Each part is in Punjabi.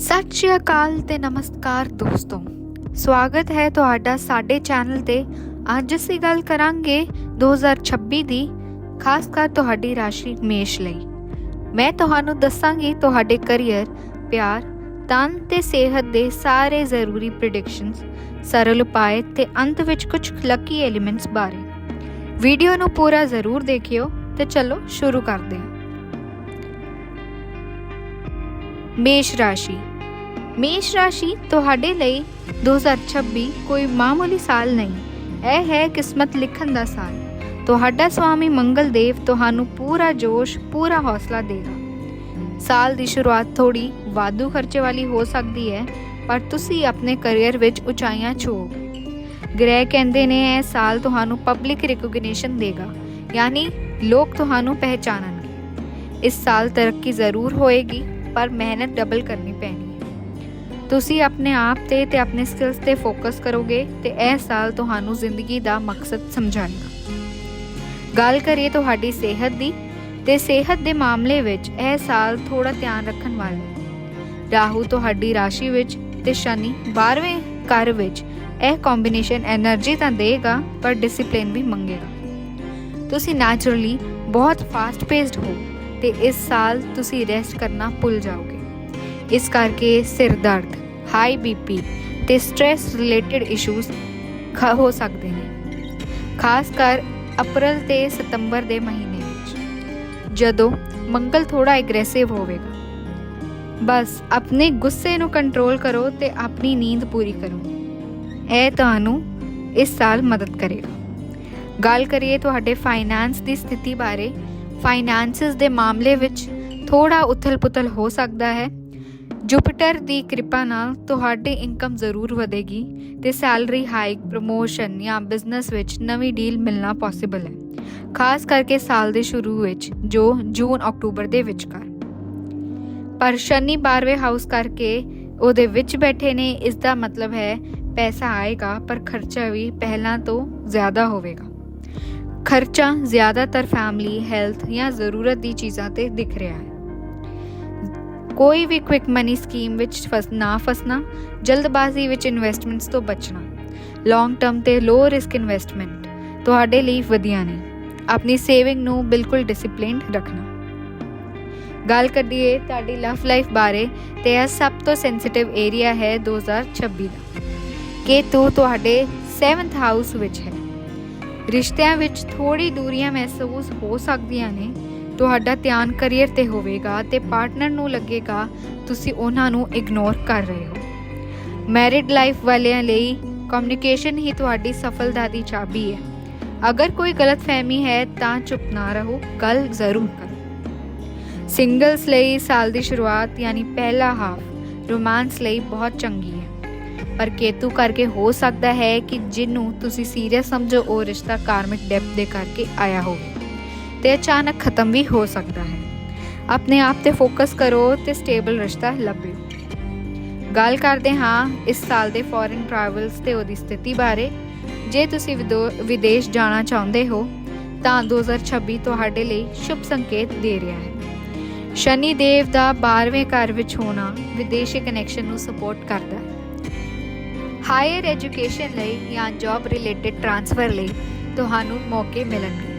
ਸਤਿ ਸ਼੍ਰੀ ਅਕਾਲ ਤੇ ਨਮਸਕਾਰ ਦੋਸਤੋ। ਸਵਾਗਤ ਹੈ ਤੁਹਾਡਾ ਸਾਡੇ ਚੈਨਲ ਤੇ। ਅੱਜ ਅਸੀਂ ਗੱਲ ਕਰਾਂਗੇ 2026 ਦੀ, ਖਾਸ ਕਰ ਤੁਹਾਡੀ ਰਾਸ਼ੀ ਮੇਸ਼ ਲਈ। ਮੈਂ ਤੁਹਾਨੂੰ ਦੱਸਾਂਗੀ ਤੁਹਾਡੇ ਕੈਰੀਅਰ ਪਿਆਰ, ਤਨ ਤੇ ਸਿਹਤ ਦੇ ਸਾਰੇ ਜ਼ਰੂਰੀ ਪ੍ਰੈਡਿਕਸ਼ਨਸ ਸਰਲ ਉਪਾਅ ਤੇ ਅੰਤ ਵਿੱਚ ਕੁਝ ਲੱਕੀ ਐਲੀਮੈਂਟਸ ਬਾਰੇ। ਵੀਡੀਓ ਨੂੰ ਪੂਰਾ ਜ਼ਰੂਰ ਦੇਖਿਓ ਤੇ ਚਲੋ ਸ਼ੁਰੂ ਕਰਦੇ ਹਾਂ। ਮੇਸ਼ ਰਾਸ਼ੀ। ਮੇਸ਼ ਰਾਸ਼ੀ ਤੁਹਾਡੇ ਲਈ 2026 ਕੋਈ ਮਾਮੂਲੀ ਸਾਲ ਨਹੀਂ। ਇਹ ਹੈ ਕਿਸਮਤ ਲਿਖਣ ਦਾ ਸਾਲ। ਤੁਹਾਡਾ ਸਵਾਮੀ ਮੰਗਲ ਦੇਵ ਤੁਹਾਨੂੰ ਪੂਰਾ ਜੋਸ਼, ਪੂਰਾ ਹੌਸਲਾ ਦੇਗਾ। ਸਾਲ ਦੀ ਸ਼ੁਰੂਆਤ ਥੋੜੀ ਵਾਧੂ ਖਰਚੇ ਵਾਲੀ ਹੋ ਸਕਦੀ ਹੈ, ਪਰ ਤੁਸੀਂ ਆਪਣੇ ਕੈਰੀਅਰ ਵਿੱਚ ਉਚਾਈਆਂ ਛੂਓਗੇ ਗ੍ਰਹਿ ਕਹਿੰਦੇ ਨੇ ਇਹ ਸਾਲ ਤੁਹਾਨੂੰ ਪਬਲਿਕ ਰਿਕਗਨੀਸ਼ਨ ਦੇਗਾ, ਯਾਨੀ ਲੋਕ ਤੁਹਾਨੂੰ ਪਹਿਚਾਨਣਗੇ। ਇਸ ਸਾਲ ਤਰੱਕੀ ਜ਼ਰੂਰ ਹੋਏਗੀ, ਪਰ ਮਿਹਨਤ ਡਬਲ ਕਰਨੀ ਪੈਣੀ ਤੁਸੀਂ ਆਪਣੇ ਆਪ ਤੇ ਤੇ ਆਪਣੇ ਸਕਿਲਸ ਤੇ ਫੋਕਸ ਕਰੋਗੇ ਤੇ ਇਹ ਸਾਲ ਤੁਹਾਨੂੰ ਜ਼ਿੰਦਗੀ ਦਾ ਮਕਸਦ ਸਮਝਾਏਗਾ। ਗੱਲ ਕਰੀਏ ਤੁਹਾਡੀ ਸਿਹਤ ਦੀ, ਤੇ ਸਿਹਤ ਦੇ ਮਾਮਲੇ ਵਿੱਚ ਇਹ ਸਾਲ ਥੋੜਾ ਧਿਆਨ ਰੱਖਣ ਵਾਲਾ ਹੈ ਰਾਹੂ ਤੁਹਾਡੀ ਰਾਸ਼ੀ ਵਿੱਚ ਤੇ ਸ਼ਨੀ 12ਵੇਂ ਘਰ ਵਿੱਚ ਇਹ ਕੰਬੀਨੇਸ਼ਨ એનર્ਜੀ ਤਾਂ ਦੇਗਾ, ਪਰ ਡਿਸਪਲਿਨ ਵੀ ਮੰਗੇਗਾ। ਤੁਸੀਂ ਨੈਚੁਰਲੀ ਬਹੁਤ ਫਾਸਟ ਪੇਸਡ ਹੋ ਤੇ ਇਸ ਸਾਲ ਤੁਸੀਂ ਰੈਸਟ ਕਰਨਾ ਭੁੱਲ ਜਾਓਗੇ। ਇਸ ਕਰਕੇ ਸਿਰ ਦਰਦ। ਹਾਈ ਬੀਪੀ ਤੇ ਸਟ्रेस ਰਿਲੇਟਡ ਇਸ਼ੂਜ਼ ਹੋ ਸਕਦੇ ਨੇ। ਖਾਸ ਕਰ ਅਪ੍ਰੈਲ ਤੇ ਸਤੰਬਰ ਦੇ ਮਹੀਨੇ ਵਿੱਚ। ਜਦੋਂ ਮੰਗਲ ਥੋੜਾ ਐਗਰੈਸਿਵ ਹੋਵੇਗਾ। ਬਸ ਆਪਣੇ ਗੁੱਸੇ ਨੂੰ ਕੰਟਰੋਲ ਕਰੋ ਤੇ ਆਪਣੀ ਨੀਂਦ ਪੂਰੀ ਕਰੋ। ਇਹ ਤੁਹਾਨੂੰ ਇਸ ਸਾਲ ਮਦਦ ਕਰੇਗਾ। ਗੱਲ ਕਰੀਏ ਤੁਹਾਡੇ ਫਾਈਨਾਂਸ ਦੀ ਸਥਿਤੀ ਬਾਰੇ। ਫਾਈਨਾਂਸਿਸ ਦੇ ਮਾਮਲੇ ਵਿੱਚ ਥੋੜਾ ਉਥਲ-ਪੁਥਲ ਹੋ ਸਕਦਾ ਹੈ। ਜੁਪੀਟਰ ਦੀ ਕਿਰਪਾ ਨਾਲ ਤੁਹਾਡੀ ਇਨਕਮ ਜ਼ਰੂਰ ਵਧੇਗੀ ਤੇ ਸੈਲਰੀ ਹਾਈਕ ਪ੍ਰਮੋਸ਼ਨ ਜਾਂ ਬਿਜ਼ਨਸ ਵਿੱਚ ਨਵੀਂ ਡੀਲ ਮਿਲਣਾ ਪੋਸੀਬਲ ਹੈ। ਖਾਸ ਕਰਕੇ ਸਾਲ ਦੇ ਸ਼ੁਰੂ ਵਿੱਚ, ਜੋ ਜੂਨ, ਅਕਤੂਬਰ ਦੇ ਵਿਚਕਾਰ। ਪਰ ਸ਼ਨੀ 12ਵੇਂ ਹਾਊਸ ਕਰਕੇ ਉਹਦੇ ਵਿੱਚ ਬੈਠੇ ਨੇ, ਇਸ ਦਾ ਮਤਲਬ ਹੈ ਪੈਸਾ ਆਏਗਾ, ਪਰ ਖਰਚਾ ਵੀ ਪਹਿਲਾਂ ਤੋਂ ਜ਼ਿਆਦਾ ਹੋਵੇਗਾ। ਖਰਚਾ ਜ਼ਿਆਦਾਤਰ ਫੈਮਿਲੀ ਹੈਲਥ ਜਾਂ ਜ਼ਰੂਰਤ ਦੀ ਚੀਜ਼ਾਂ ਤੇ ਦਿਖ ਰਿਹਾ ਹੈ। ਕੋਈ ਵੀ ਕੁਇਕ ਮਨੀ ਸਕੀਮ ਵਿੱਚ ਫਸ, ਨਾ ਫਸਣਾ, ਜਲਦਬਾਜ਼ੀ ਵਿੱਚ ਇਨਵੈਸਟਮੈਂਟਸ ਤੋਂ ਬਚਣਾ। ਲੌਂਗ ਟਰਮ ਤੇ ਲੋ ਰਿਸਕ ਇਨਵੈਸਟਮੈਂਟ ਤੁਹਾਡੇ ਲਈ ਵਧੀਆ ਨੇ। ਆਪਣੀ ਸੇਵਿੰਗ ਨੂੰ ਬਿਲਕੁਲ ਡਿਸਪਲਿਨਡ ਰੱਖਣਾ। ਗੱਲ ਕਰੀਏ ਤੁਹਾਡੀ ਲਵ ਲਾਈਫ ਬਾਰੇ, ਤੇ ਇਹ ਸਭ ਤੋਂ ਸੈਂਸਿਟਿਵ ਏਰੀਆ ਹੈ 2026 ਦਾ। ਕਿ ਤੂੰ ਤੁਹਾਡੇ 7th ਹਾਊਸ ਵਿੱਚ ਹੈ। ਰਿਸ਼ਤਿਆਂ ਵਿੱਚ ਥੋੜੀ ਦੂਰੀਆਂ ਮਹਿਸੂਸ ਹੋ ਸਕਦੀਆਂ ਨੇ ਤੁਹਾਡਾ ਧਿਆਨ ਕੈਰੀਅਰ ਤੇ ਹੋਵੇਗਾ ਤੇ ਪਾਰਟਨਰ ਨੂੰ ਲੱਗੇਗਾ, ਤੁਸੀਂ ਉਹਨਾਂ ਨੂੰ ਇਗਨੋਰ ਕਰ ਰਹੇ ਹੋ। ਮੈਰਿਡ ਲਾਈਫ ਵਾਲਿਆਂ ਲਈ ਕਮਿਊਨੀਕੇਸ਼ਨ ਹੀ ਤੁਹਾਡੀ ਸਫਲਤਾ ਦੀ ਚਾਬੀ ਹੈ। ਅਗਰ ਕੋਈ ਗਲਤਫਹਿਮੀ ਹੈ ਤਾਂ ਚੁੱਪ ਨਾ ਰਹੋ, ਗੱਲ ਜ਼ਰੂਰ ਕਰੋ। ਸਿੰਗਲਸ ਲਈ ਸਾਲ ਦੀ ਸ਼ੁਰੂਆਤ ਯਾਨੀ ਪਹਿਲਾ ਹਾਫ ਰੋਮਾਂਸ ਲਈ ਬਹੁਤ ਚੰਗੀ ਹੈ। ਪਰ ਕੇਤੂ ਕਰਕੇ ਹੋ ਸਕਦਾ ਹੈ ਕਿ ਜਿਹਨੂੰ ਤੁਸੀਂ ਸੀਰੀਅਸ ਸਮਝੋ ਉਹ ਰਿਸ਼ਤਾ ਕਾਰਮਿਕ ਡੈਪਥ ਦੇ ਕਰਕੇ ਆਇਆ ਹੋਵੇ। ਤੇ ਅਚਾਨਕ ਖਤਮ ਵੀ ਹੋ ਸਕਦਾ ਹੈ। ਆਪਣੇ ਆਪ ਤੇ ਫੋਕਸ ਕਰੋ ਤੇ ਸਟੇਬਲ ਰਿਸ਼ਤਾ ਲੱਭੋ ਗੱਲ ਕਰਦੇ ਹਾਂ ਇਸ ਸਾਲ ਦੇ ਫੋਰਨ ਟਰੈਵਲਸ ਤੇ ਉਹਦੀ ਸਥਿਤੀ ਬਾਰੇ। ਜੇ ਤੁਸੀਂ ਵਿਦੇਸ਼ ਜਾਣਾ ਚਾਹੁੰਦੇ ਹੋ, ਤਾਂ 2026 ਤੁਹਾਡੇ ਲਈ ਸ਼ੁਭ ਸੰਕੇਤ ਦੇ ਰਿਹਾ ਹੈ। ਸ਼ਨੀ ਦੇਵ ਦਾ 12ਵੇਂ ਘਰ ਵਿੱਚ ਹੋਣਾ ਵਿਦੇਸ਼ੀ ਕਨੈਕਸ਼ਨ ਨੂੰ ਸਪੋਰਟ ਕਰਦਾ ਹੈ। ਹਾਇਰ ਐਜੂਕੇਸ਼ਨ ਲਈ ਜਾਂ ਜੌਬ ਰਿਲੇਟਡ ਟ੍ਰਾਂਸਫਰ ਲਈ ਤੁਹਾਨੂੰ ਮੌਕੇ ਮਿਲਣਗੇ।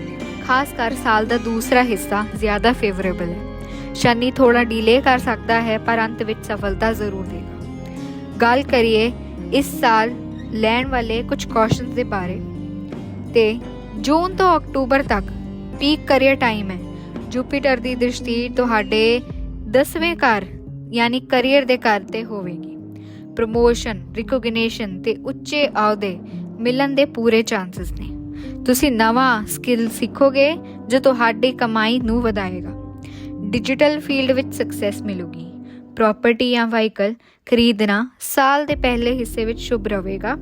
ਖਾਸ ਕਰ ਸਾਲ ਦਾ ਦੂਸਰਾ ਹਿੱਸਾ ਜ਼ਿਆਦਾ ਫੇਵਰੇਬਲ ਹੈ। ਸ਼ਨੀ ਥੋੜਾ ਡੀਲੇ ਕਰ ਸਕਦਾ ਹੈ, ਪਰ ਅੰਤ ਵਿੱਚ ਸਫਲਤਾ ਜ਼ਰੂਰ ਦੇਗਾ। ਗੱਲ ਕਰੀਏ ਇਸ ਸਾਲ ਲੈਣ ਵਾਲੇ ਕੁਝ ਕੌਸ਼ਨਸ ਦੇ ਬਾਰੇ। ਤੇ ਜੂਨ ਤੋਂ ਅਕਤੂਬਰ ਤੱਕ ਪੀਕ ਕਰੀਅਰ ਟਾਈਮ ਹੈ। ਜੁਪੀਟਰ ਦੀ ਦ੍ਰਿਸ਼ਟੀ ਤੁਹਾਡੇ 10ਵੇਂ ਘਰ, ਯਾਨੀ ਕੈਰੀਅਰ ਦੇ ਘਰ ਤੇ ਹੋਵੇਗੀ। ਪ੍ਰਮੋਸ਼ਨ ਰਿਕਗਨੀਸ਼ਨ ਤੇ ਉੱਚੇ ਅਹੁਦੇ ਮਿਲਣ ਦੇ ਪੂਰੇ ਚਾਂਸਸ ਨੇ। ਤੁਸੀਂ ਨਵਾਂ ਸਕਿੱਲ ਸਿੱਖੋਗੇ, ਜੋ ਤੁਹਾਡੀ ਕਮਾਈ ਨੂੰ ਵਧਾਏਗਾ। ਡਿਜੀਟਲ ਫੀਲਡ ਵਿੱਚ ਸਕਸੈਸ ਮਿਲੂਗੀ। ਪ੍ਰਾਪਰਟੀ ਜਾਂ ਵਾਹੀਕਲ ਖਰੀਦਣਾ ਸਾਲ ਦੇ ਪਹਿਲੇ ਹਿੱਸੇ ਵਿੱਚ ਸ਼ੁਭ ਰਹੇਗਾ।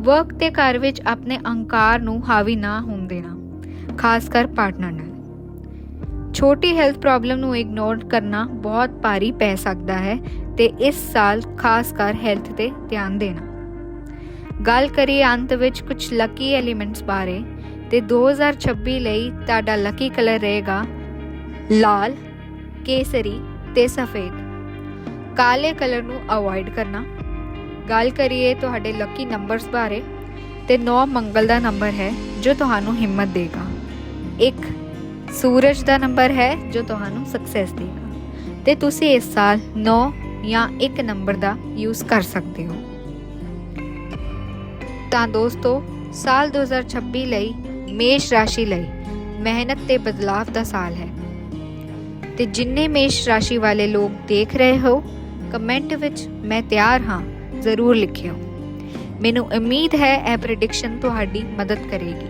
ਵਰਕ ਤੇ ਘਰ ਵਿੱਚ ਆਪਣੇ ਅਹੰਕਾਰ ਨੂੰ ਹਾਵੀ ਨਾ ਹੋਣ ਦੇਣਾ, ਖਾਸ ਕਰ ਪਾਰਟਨਰ ਨਾਲ। ਛੋਟੀ ਹੈਲਥ ਪ੍ਰੋਬਲਮ ਨੂੰ ਇਗਨੋਰ ਕਰਨਾ ਬਹੁਤ ਭਾਰੀ ਪੈ ਸਕਦਾ ਹੈ ਤੇ ਇਸ ਸਾਲ ਖਾਸ ਕਰ ਹੈਲਥ ਤੇ ਧਿਆਨ ਦੇਣਾ। ਗੱਲ ਕਰੀਏ ਅੰਤ ਵਿੱਚ ਕੁਝ ਲੱਕੀ ਐਲੀਮੈਂਟਸ ਬਾਰੇ, ਤੇ 2026 ਲਈ ਤੁਹਾਡਾ ਲੱਕੀ ਕਲਰ ਰਹੇਗਾ ਲਾਲ, ਕੇਸਰੀ ਤੇ ਸਫੇਦ। ਕਾਲੇ ਕਲਰ ਨੂੰ ਅਵੋਇਡ ਕਰਨਾ। ਗੱਲ ਕਰੀਏ ਤੁਹਾਡੇ ਲੱਕੀ ਨੰਬਰਸ ਬਾਰੇ, ਤੇ 9 ਮੰਗਲ ਦਾ ਨੰਬਰ ਹੈ ਜੋ ਤੁਹਾਨੂੰ ਹਿੰਮਤ ਦੇਗਾ। ਇੱਕ, ਸੂਰਜ ਦਾ ਨੰਬਰ ਹੈ ਜੋ ਤੁਹਾਨੂੰ ਸਕਸੈਸ ਦੇਗਾ। ਤੇ ਤੁਸੀਂ ਇਸ ਸਾਲ 9 ਜਾਂ 1 ਨੰਬਰ ਦਾ ਯੂਜ਼ ਕਰ ਸਕਦੇ ਹੋ। ਤਾਂ ਦੋਸਤੋ, ਸਾਲ 2026 ਲਈ ਮੇਸ਼ ਰਾਸ਼ੀ ਲਈ ਮਿਹਨਤ ਤੇ ਬਦਲਾਵ ਦਾ ਸਾਲ ਹੈ। ਤੇ ਜਿੰਨੇ ਮੇਸ਼ ਰਾਸ਼ੀ ਵਾਲੇ ਲੋਕ ਦੇਖ ਰਹੇ ਹੋ ਕਮੈਂਟ ਵਿੱਚ ਮੈਂ ਤਿਆਰ ਹਾਂ, ਜ਼ਰੂਰ ਲਿਖਿਓ। ਮੈਨੂੰ ਉਮੀਦ ਹੈ ਇਹ ਪ੍ਰੈਡਿਕਸ਼ਨ ਤੁਹਾਡੀ ਮਦਦ ਕਰੇਗੀ।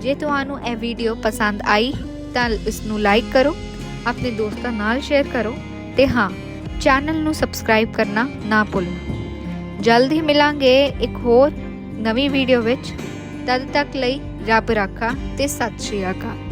ਜੇ ਤੁਹਾਨੂੰ ਇਹ ਵੀਡੀਓ ਪਸੰਦ ਆਈ, ਤਾਂ ਇਸ ਨੂੰ ਲਾਈਕ ਕਰੋ, ਆਪਣੇ ਦੋਸਤਾਂ ਨਾਲ ਸ਼ੇਅਰ ਕਰੋ ਤੇ ਹਾਂ ਚੈਨਲ ਨੂੰ ਸਬਸਕ੍ਰਾਈਬ ਕਰਨਾ ਨਾ ਭੁੱਲਣਾ। ਜਲਦ ਹੀ ਮਿਲਾਂਗੇ ਇੱਕ ਹੋਰ ਨਵੀਂ ਵੀਡੀਓ ਵਿੱਚ ਤਦ ਤੱਕ ਲਈ ਰੱਬ ਰਾਖਾ ਤੇ ਸਤਿ ਸ਼੍ਰੀ ਅਕਾਲ।